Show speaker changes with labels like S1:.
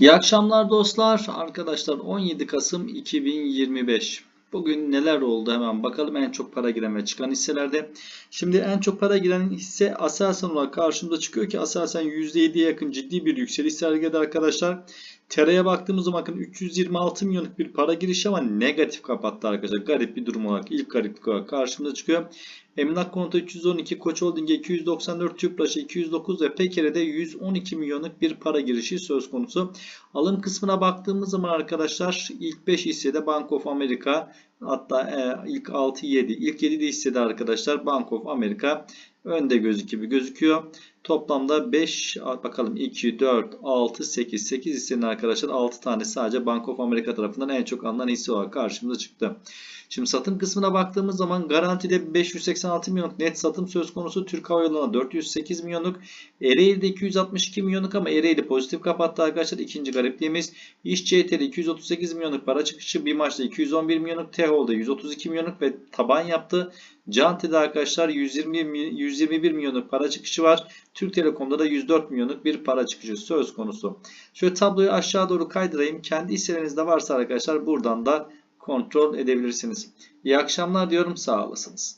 S1: İyi akşamlar dostlar. Arkadaşlar 17 Kasım 2025. Bugün neler oldu hemen bakalım en çok para giren ve çıkan hisselerde. Şimdi en çok para giren hisse Aselsan olarak karşımıza çıkıyor ki Aselsan %7'ye yakın ciddi bir yükseliş sergiledi arkadaşlar. TERA'ya baktığımız zaman bakın 326 milyonluk bir para girişi ama negatif kapattı arkadaşlar. Garip bir durum olarak ilk gariplik olarak karşımıza çıkıyor. Emlak Konto 312, Koç Holding'e 294, Tüpraş'a 209 ve Peker'e 112 milyonluk bir para girişi söz konusu. Alım kısmına baktığımız zaman arkadaşlar ilk 5 hissede Bank of America hatta e, ilk 6 7 ilk 7 hissede arkadaşlar Bank of America önde gözük gibi gözüküyor. Toplamda 5 bakalım 2 4 6 8 8 hissenin arkadaşlar 6 tane sadece Bank of America tarafından en çok alınan hisse olarak karşımıza çıktı. Şimdi satım kısmına baktığımız zaman garantide 586 milyonluk net satım söz konusu. Türk Hava Yolları'na 408 milyonluk. Ereğli'de 262 milyonluk ama Ereğli pozitif kapattı arkadaşlar. İkinci garipliğimiz. İş CT'de 238 milyonluk para çıkışı. Bir maçta 211 milyonluk. TEHO'da 132 milyonluk ve taban yaptı. Canti'de arkadaşlar 120, 121 milyonluk para çıkışı var. Türk Telekom'da da 104 milyonluk bir para çıkışı söz konusu. Şöyle tabloyu aşağı doğru kaydırayım. Kendi hisselerinizde varsa arkadaşlar buradan da kontrol edebilirsiniz. İyi akşamlar diyorum. Sağ olasınız.